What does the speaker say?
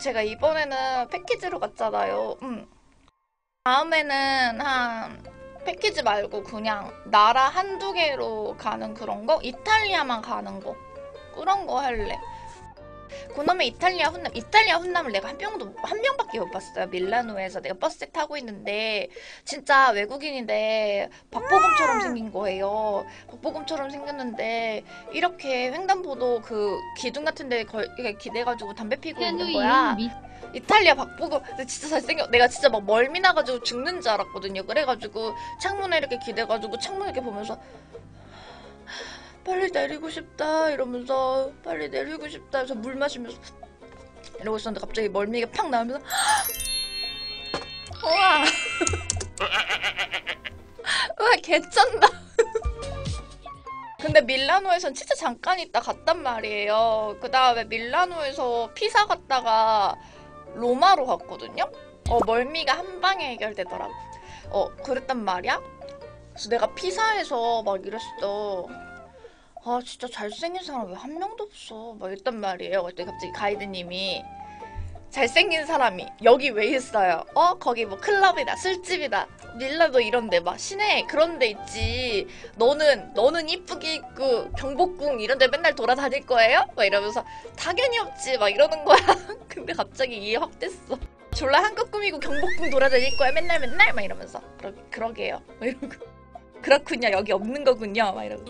제가 이번에는 패키지로 갔잖아요. 음. 다음에는 한 패키지 말고 그냥 나라 한두 개로 가는 그런 거? 이탈리아만 가는 거. 그런 거 할래. 그놈의 이탈리아 훈남, 이탈리아 훈남을 내가 한 명도, 한 명밖에 못 봤어요. 밀라노에서 내가 버스 타고 있는데, 진짜 외국인인데, 박보검처럼 생긴 거예요. 박보검처럼 생겼는데, 이렇게 횡단보도 그 기둥 같은 데 걸, 이렇게 기대가지고 담배 피고 있는 거야. 이탈리아 박보검 진짜 잘생겨 내가 진짜 막 멀미 나가지고 죽는 줄 알았거든요 그래가지고 창문에 이렇게 기대가지고 창문 이렇게 보면서 빨리 내리고 싶다 이러면서 빨리 내리고 싶다 해서 물 마시면서 이러고 있었는데 갑자기 멀미가 팍 나오면서 우와 우와 개쩐다 근데 밀라노에선 진짜 잠깐 있다 갔단 말이에요 그 다음에 밀라노에서 피사 갔다가 로마로 갔거든요. 어 멀미가 한 방에 해결되더라고. 어 그랬단 말이야. 그래서 내가 피사에서 막 이랬어. 아 진짜 잘생긴 사람 왜 한 명도 없어? 막 이랬단 말이에요. 그때 갑자기 가이드님이 잘생긴 사람이 여기 왜 있어요? 어 거기 뭐 클럽이다 술집이다 밀라도 이런데 막 시내 그런 데 있지. 너는 너는 이쁘게 입고 경복궁 이런 데 맨날 돌아다닐 거예요? 막 이러면서 당연히 없지 막 이러는 거야. 근데 갑자기 이해 확 됐어. 졸라 한껏 꾸미고 경복궁 돌아다닐 거야 맨날 맨날 막 이러면서 그러, 그러게요 막 이러고 그렇군요 여기 없는 거군요 막 이러고